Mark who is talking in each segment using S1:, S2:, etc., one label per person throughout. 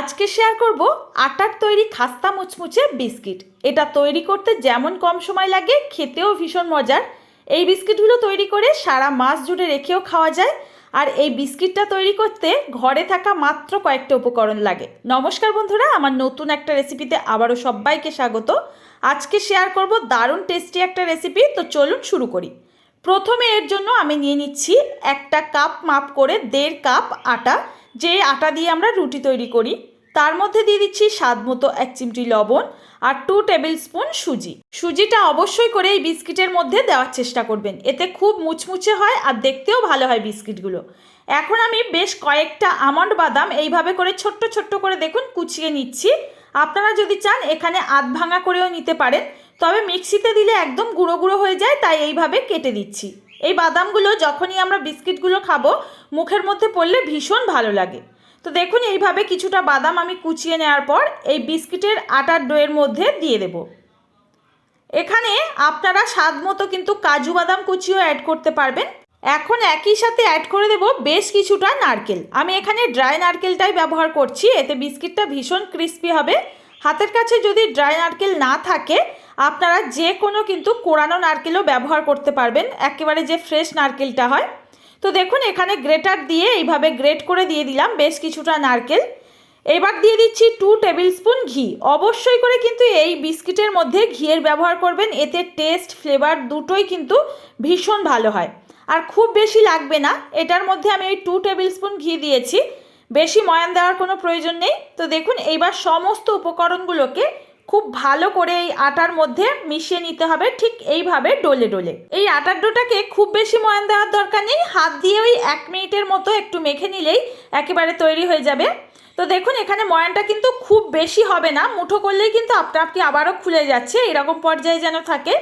S1: আজকে শেয়ার করব আটার তৈরি খাস্তা মুচমুচে বিস্কিট। এটা তৈরি করতে যেমন কম সময় লাগে, খেতেও ভীষণ মজার। এই বিস্কিটগুলো তৈরি করে সারা মাস জুড়ে রেখেও খাওয়া যায়। আর এই বিস্কিটটা তৈরি করতে ঘরে থাকা মাত্র কয়েকটা উপকরণ লাগে। নমস্কার বন্ধুরা, আমার নতুন একটা রেসিপিতে আবারও সবাইকে স্বাগত। আজকে শেয়ার করব দারুণ টেস্টি একটা রেসিপি তো চলুন শুরু করি। প্রথমে এর জন্য আমি নিয়ে নিচ্ছি একটা কাপ মাপ করে দেড় কাপ আটা। যে আটা দিয়ে আমরা রুটি তৈরি করি তার মধ্যে দিয়ে দিচ্ছি স্বাদ মতো এক চিমটি লবণ আর টু টেবিল স্পুন সুজি। সুজিটা অবশ্যই করে এই বিস্কিটের মধ্যে দেওয়ার চেষ্টা করবেন। এতে খুব মুচমুচে হয় আর দেখতেও ভালো হয় বিস্কিটগুলো। এখন আমি বেশ কয়েকটা আমন্ড বাদাম এইভাবে করে ছোট্ট ছোট্ট করে দেখুন কুচিয়ে নিচ্ছি। আপনারা যদি চান এখানে আধ ভাঙা করেও নিতে পারেন, তবে মিক্সিতে দিলে একদম গুঁড়ো গুঁড়ো হয়ে যায়, তাই এইভাবে কেটে দিচ্ছি। এই বাদামগুলো যখনই আমরা বিস্কিটগুলো খাব, মুখের মধ্যে পড়লে ভীষণ ভালো লাগে। তো দেখুন, এইভাবে কিছুটা বাদাম আমি কুচিয়ে নেওয়ার পর এই বিস্কিটের আটার ডোয়ের মধ্যে দিয়ে দেব। এখানে আপনারা স্বাদ মতো কিন্তু কাজু বাদাম কুচিও অ্যাড করতে পারবেন। এখন একই সাথে অ্যাড করে দেব বেশ কিছুটা নারকেল। আমি এখানে ড্রাই নারকেলটাই ব্যবহার করছি, এতে বিস্কিটটা ভীষণ ক্রিস্পি হবে। হাতের কাছে যদি ড্রাই নারকেল না থাকে, আপনারা যে কোনো কিন্তু কোরানো নারকেলও ব্যবহার করতে পারবেন। একেবারে যে ফ্রেশ নারকেলটা হয়। তো দেখুন, এখানে গ্রেটার দিয়ে এইভাবে গ্রেট করে দিয়ে দিলাম বেশ কিছুটা নারকেল। এবার দিয়ে দিচ্ছি টু টেবিল স্পুন ঘি। অবশ্যই করে কিন্তু এই বিস্কিটের মধ্যে ঘিয়ের ব্যবহার করবেন, এতে টেস্ট, ফ্লেভার দুটোই কিন্তু ভীষণ ভালো হয়। আর খুব বেশি লাগবে না, এটার মধ্যে আমি এই টু টেবিল স্পুন ঘি দিয়েছি। বেশি ময়ান দেওয়ার কোনো প্রয়োজন নেই। তো দেখুন, এইবার সমস্ত উপকরণগুলোকে খুব ভালো করে এই আটার মধ্যে মিশিয়ে নিতে হবে, ঠিক এইভাবে ডলে ডলে। এই আটার ডোটাকে খুব বেশি ময়ান দেওয়ার দরকার নেই, হাত দিয়ে ওই এক মিনিটের মতো একটু মেখে নিলেই একেবারে তৈরি হয়ে যাবে। তো দেখুন, এখানে ময়ানটা কিন্তু খুব বেশি হবে না, মুঠো করলেই কিন্তু আপনা আপনি আবারও খুলে যাচ্ছে, এরকম পর্যায়ে যেন থাকে।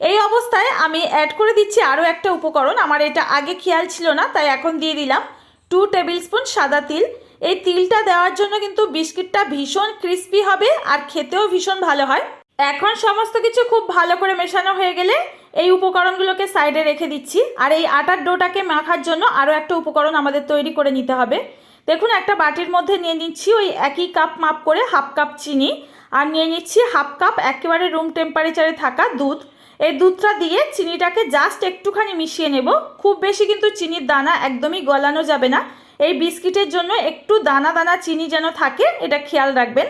S1: এই অবস্থায় আমি অ্যাড করে দিচ্ছি আরও একটা উপকরণ, আমার এটা আগে খেয়াল ছিল না, তাই এখন দিয়ে দিলাম। টু টেবিল স্পুন সাদা তিল। এই তিলটা দেওয়ার জন্য কিন্তু বিস্কিটটা ভীষণ ক্রিস্পি হবে আর খেতেও ভীষণ ভালো হয়। এখন সমস্ত কিছু খুব ভালো করে মেশানো হয়ে গেলে এই উপকরণগুলোকে সাইডে রেখে দিচ্ছি। আর এই আটার ডোটাকে মাখার জন্য আরও একটা উপকরণ আমাদের তৈরি করে নিতে হবে। দেখুন, একটা বাটির মধ্যে নিয়ে নিচ্ছি ওই একই কাপ মাপ করে হাফ কাপ চিনি আর নিয়ে নিচ্ছি হাফ কাপ একেবারে রুম টেম্পারেচারে থাকা দুধ। এই দুধটা দিয়ে চিনিটাকে জাস্ট একটুখানি মিশিয়ে নেব। খুব বেশি কিন্তু চিনির দানা একদমই গলানো যাবে না। এই বিস্কিটের জন্য একটু দানা দানা চিনি যেন থাকে, এটা খেয়াল রাখবেন।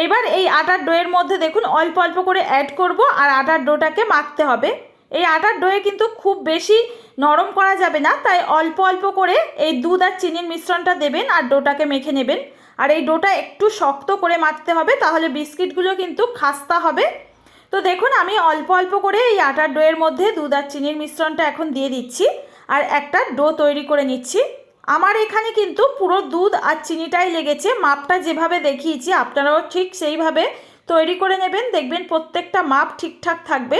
S1: এইবার এই আটার ডোয়ের মধ্যে দেখুন, অল্প অল্প করে অ্যাড করব আর আটার ডোটাকে মাখতে হবে। এই আটার ডোয়ে কিন্তু খুব বেশি নরম করা যাবে না, তাই অল্প অল্প করে এই দুধ আর চিনির মিশ্রণটা দেবেন আর ডোটাকে মেখে নেবেন। আর এই ডোটা একটু শক্ত করে মাখতে হবে, তাহলে বিস্কিটগুলো কিন্তু খাস্তা হবে। তো দেখুন, আমি অল্প অল্প করে এই আটার ডোয়ের মধ্যে দুধ আর চিনির মিশ্রণটা এখন দিয়ে দিচ্ছি, আর একটা ডো তৈরি করে নিচ্ছি। আমার এখানে কিন্তু পুরো দুধ আর চিনিটাই লেগেছে। মাপটা যেভাবে দেখিয়েছি, আপনারাও ঠিক সেইভাবে তৈরি করে নেবেন। দেখবেন প্রত্যেকটা মাপ ঠিকঠাক থাকবে।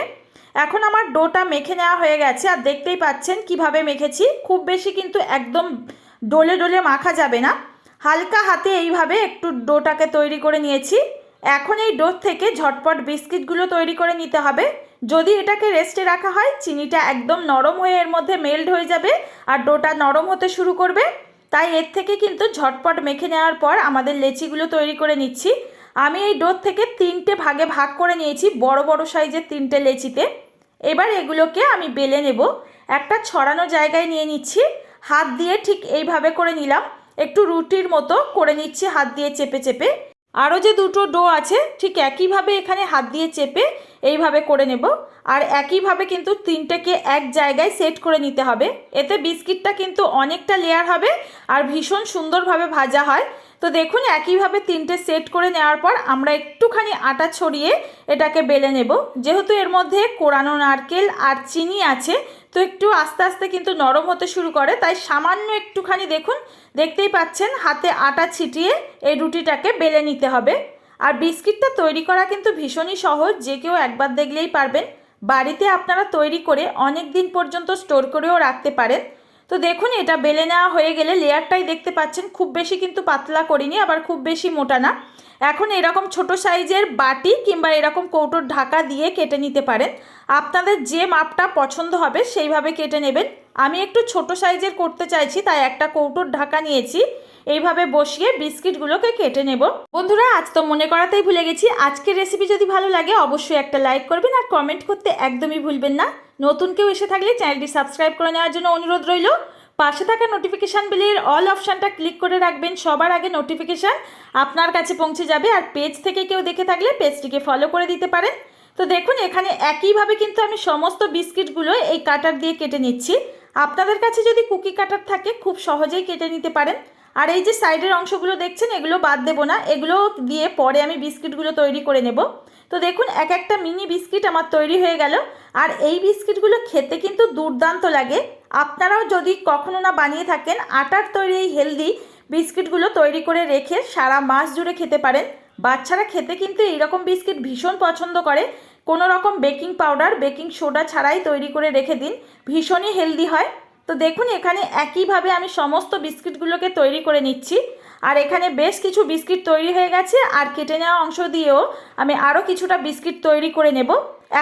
S1: এখন আমার ডোটা মেখে নেওয়া হয়ে গেছে আর দেখতেই পাচ্ছেন কীভাবে মেখেছি। খুব বেশি কিন্তু একদম ডোলে ডোলে মাখা যাবে না। হালকা হাতে এইভাবে একটু ডোটাকে তৈরি করে নিয়েছি। এখন এই ডোর থেকে ঝটপট বিস্কিটগুলো তৈরি করে নিতে হবে। যদি এটাকে রেস্টে রাখা হয়, চিনিটা একদম নরম হয়ে এর মধ্যে মেল্ট হয়ে যাবে আর ডোটা নরম হতে শুরু করবে। তাই এর থেকে কিন্তু ঝটপট মেখে নেওয়ার পর আমাদের লেচিগুলো তৈরি করে নিচ্ছি। আমি এই ডোর থেকে তিনটে ভাগে ভাগ করে নিয়েছি বড় বড় সাইজের তিনটে লেচিতে। এবার এগুলোকে আমি বেলে নেব। একটা ছড়ানো জায়গায় নিয়ে নিচ্ছি। হাত দিয়ে ঠিক এইভাবে করে নিলাম। একটু রুটির মতো করে নিচ্ছি, হাত দিয়ে চেপে চেপে। আরও যে দুটো ডো আছে ঠিক একইভাবে এখানে হাত দিয়ে চেপে এইভাবে করে নেব। আর একইভাবে কিন্তু তিনটেকে এক জায়গায় সেট করে নিতে হবে। এতে বিস্কিটটা কিন্তু অনেকটা লেয়ার হবে আর ভীষণ সুন্দরভাবে ভাজা হয়। তো দেখুন, একইভাবে তিনটে সেট করে নেওয়ার পর আমরা একটুখানি আটা ছড়িয়ে এটাকে বেলে নেব। যেহেতু এর মধ্যে কোরানো নারকেল আর চিনি আছে, তো একটু আস্তে আস্তে কিন্তু নরম হতে শুরু করে। তাই সামান্য একটুখানি দেখুন, দেখতেই পাচ্ছেন, হাতে আটা ছিটিয়ে এই রুটিটাকে বেলে নিতে হবে। আর বিস্কিটটা তৈরি করা কিন্তু ভীষণই সহজ, যে কেউ একবার দেখলেই পারবেন। বাড়িতে আপনারা তৈরি করে অনেক দিন পর্যন্ত স্টোর করেও রাখতে পারেন। তো দেখুন, এটা বেলে নেওয়া হয়ে গেলে লেয়ারটাই দেখতে পাচ্ছেন, খুব বেশি কিন্তু পাতলা করিনি, আবার খুব বেশি মোটা না। এখন এরকম ছোট সাইজের বাটি কিংবা এরকম কৌটোর ঢাকা দিয়ে কেটে নিতে পারেন। আপনাদের যে মাপটা পছন্দ হবে সেইভাবে কেটে নেবেন। আমি একটু ছোট সাইজের করতে চাইছি, তাই একটা কৌটোর ঢাকা নিয়েছি। এইভাবে বসিয়ে বিস্কিটগুলোকে কেটে নেব। বন্ধুরা, আজ তো মনে করাতেই ভুলে গেছি। আজকের রেসিপি যদি ভালো লাগে, অবশ্যই একটা লাইক করবেন আর কমেন্ট করতে একদমই ভুলবেন না। নতুন কেউ এসে থাকলে চ্যানেলটি সাবস্ক্রাইব করে নেওয়ার জন্য অনুরোধ রইল। পাশে থাকা নোটিফিকেশান বিলের অল অপশানটা ক্লিক করে রাখবেন। সবার আগে নোটিফিকেশান আপনার কাছে পৌঁছে যাবে আর পেজ থেকে কেউ দেখে থাকলে পেজটিকে ফলো করে দিতে পারেন। তো দেখুন, এখানে একইভাবে কিন্তু আমি সমস্ত বিস্কিটগুলো এই কাটার দিয়ে কেটে নিচ্ছি। আপনাদের কাছে যদি কুকি কাটার থাকে, খুব সহজেই কেটে নিতে পারেন। আর এই যে সাইডের অংশগুলো দেখছেন, এগুলো বাদ দেবো না। এগুলো দিয়ে পরে আমি বিস্কিটগুলো তৈরি করে নেব। তো দেখুন, এক একটা মিনি বিস্কিট আমার তৈরি হয়ে গেল। আর এই বিস্কিটগুলো খেতে কিন্তু দুর্দান্ত লাগে। আপনারাও যদি কখনো না বানিয়ে থাকেন, আটার তৈরি এই হেলদি বিস্কিটগুলো তৈরি করে রেখে সারা মাস জুড়ে খেতে পারেন। বাচ্চারা খেতে কিন্তু এইরকম বিস্কিট ভীষণ পছন্দ করে। কোনো রকম বেকিং পাউডার, বেকিং সোডা ছাড়াই তৈরি করে রেখে দিন। ভীষণই হেলদি হয়। তো দেখুন, এখানে একইভাবে আমি সমস্ত বিস্কিটগুলোকে তৈরি করে নিচ্ছি। আর এখানে বেশ কিছু বিস্কিট তৈরি হয়ে গেছে। আর কেটে নেওয়া অংশ দিয়েও আমি আরও কিছুটা বিস্কিট তৈরি করে নেব।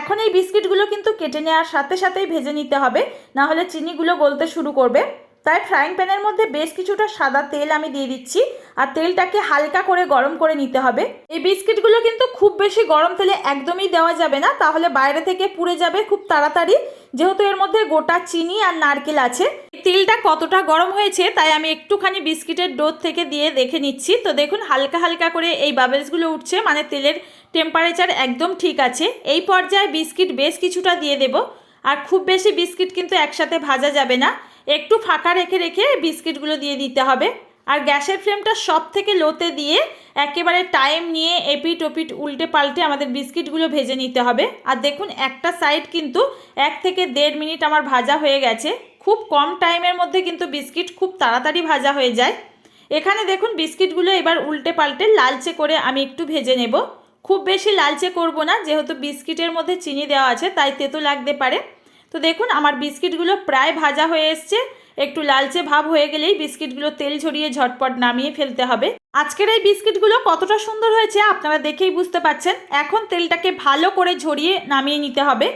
S1: এখন এই বিস্কিটগুলো কিন্তু কেটে নেওয়ার সাথে সাথেই ভেজে নিতে হবে। না হলে চিনিগুলো গলতে শুরু করবে। তাই ফ্রাইং প্যানের মধ্যে বেশ কিছুটা সাদা তেল আমি দিয়ে দিচ্ছি। আর তেলটাকে হালকা করে গরম করে নিতে হবে। এই বিস্কিটগুলো কিন্তু খুব বেশি গরম তেলে একদমই দেওয়া যাবে না। তাহলে বাইরে থেকে পুড়ে যাবে খুব তাড়াতাড়ি। যেহেতু এর মধ্যে গোটা চিনি আর নারকেল আছে। তেলটা কতটা গরম হয়েছে তাই আমি একটুখানি বিস্কিটের ডোর থেকে দিয়ে দেখে নিচ্ছি। তো দেখুন, হালকা হালকা করে এই বাবেলসগুলো উঠছে। মানে তেলের টেম্পারেচার একদম ঠিক আছে। এই পর্যায়ে বিস্কিট বেশ কিছুটা দিয়ে দেব। আর খুব বেশি বিস্কিট কিন্তু একসাথে ভাজা যাবে না। একটু ফাঁকা রেখে রেখে বিস্কিটগুলো দিয়ে দিতে হবে। আর গ্যাসের ফ্লেমটা সব থেকে লোতে দিয়ে একেবারে টাইম নিয়ে এপিট ওপিট উল্টে পাল্টে আমাদের বিস্কিটগুলো ভেজে নিতে হবে। আর দেখুন, একটা সাইড কিন্তু এক থেকে দেড় মিনিট আমার ভাজা হয়ে গেছে। খুব কম টাইমের মধ্যে কিন্তু বিস্কিট খুব তাড়াতাড়ি ভাজা হয়ে যায়। এখানে দেখুন, বিস্কিটগুলো এবার উল্টে পাল্টে লালচে করে আমি একটু ভেজে নেব। খুব বেশি লালচে করব না, যেহেতু বিস্কিটের মধ্যে চিনি দেওয়া আছে, তাই তেতো লাগতে পারে। তো দেখুন, আমার বিস্কিটগুলো প্রায় ভাজা হয়ে এসছে। একটু লালচে ভাব হয়ে গেলেই বিস্কিটগুলো তেল ঝরিয়ে ঝটপট নামিয়ে ফেলতে হবে। আজকের এই বিস্কিটগুলো কতটা সুন্দর হয়েছে আপনারা দেখেই বুঝতে পাচ্ছেন এখন তেলটাকে ভালো করে ঝরিয়ে নামিয়ে নিতে হবে।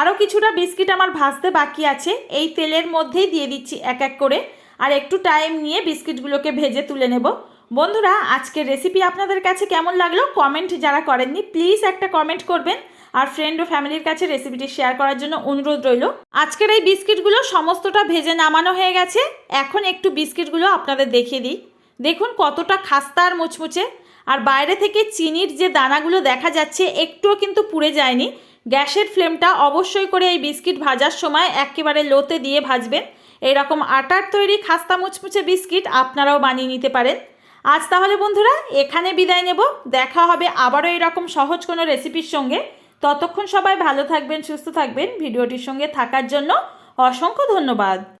S1: আরও কিছুটা বিস্কিট আমার ভাজতে বাকি আছে। এই তেলের মধ্যেই দিয়ে দিচ্ছি এক এক করে। আর একটু টাইম নিয়ে বিস্কিটগুলোকে ভেজে তুলে নেব। বন্ধুরা, আজকের রেসিপি আপনাদের কাছে কেমন লাগল কমেন্ট যারা করেননি প্লিজ একটা কমেন্ট করবেন আর ফ্রেন্ড ও ফ্যামিলির কাছে রেসিপিটি শেয়ার করার জন্য অনুরোধ রইল। আজকের এই বিস্কিটগুলো সমস্তটা ভেজে নামানো হয়ে গেছে, এখন একটু বিস্কিটগুলো আপনাদের দেখিয়ে দিই। দেখুন কতটা খাস্তা আর মুচমুচে, আর বাইরে থেকে চিনির যে দানাগুলো দেখা যাচ্ছে একটুও কিন্তু পুড়ে যায়নি। গ্যাসের ফ্লেমটা অবশ্যই করে এই বিস্কিট ভাজার সময় একেবারে লোতে দিয়ে ভাজবেন। এরকম আটার তৈরি খাস্তা মুচমুচে বিস্কিট আপনারাও বানিয়ে নিতে পারেন। আজ তাহলে বন্ধুরা এখানে বিদায় নেব। দেখা হবে আবারও এরকম সহজ কোনো রেসিপির সঙ্গে। ততক্ষণ সবাই ভালো থাকবেন, সুস্থ থাকবেন। ভিডিওটির সঙ্গে থাকার জন্য অসংখ্য ধন্যবাদ।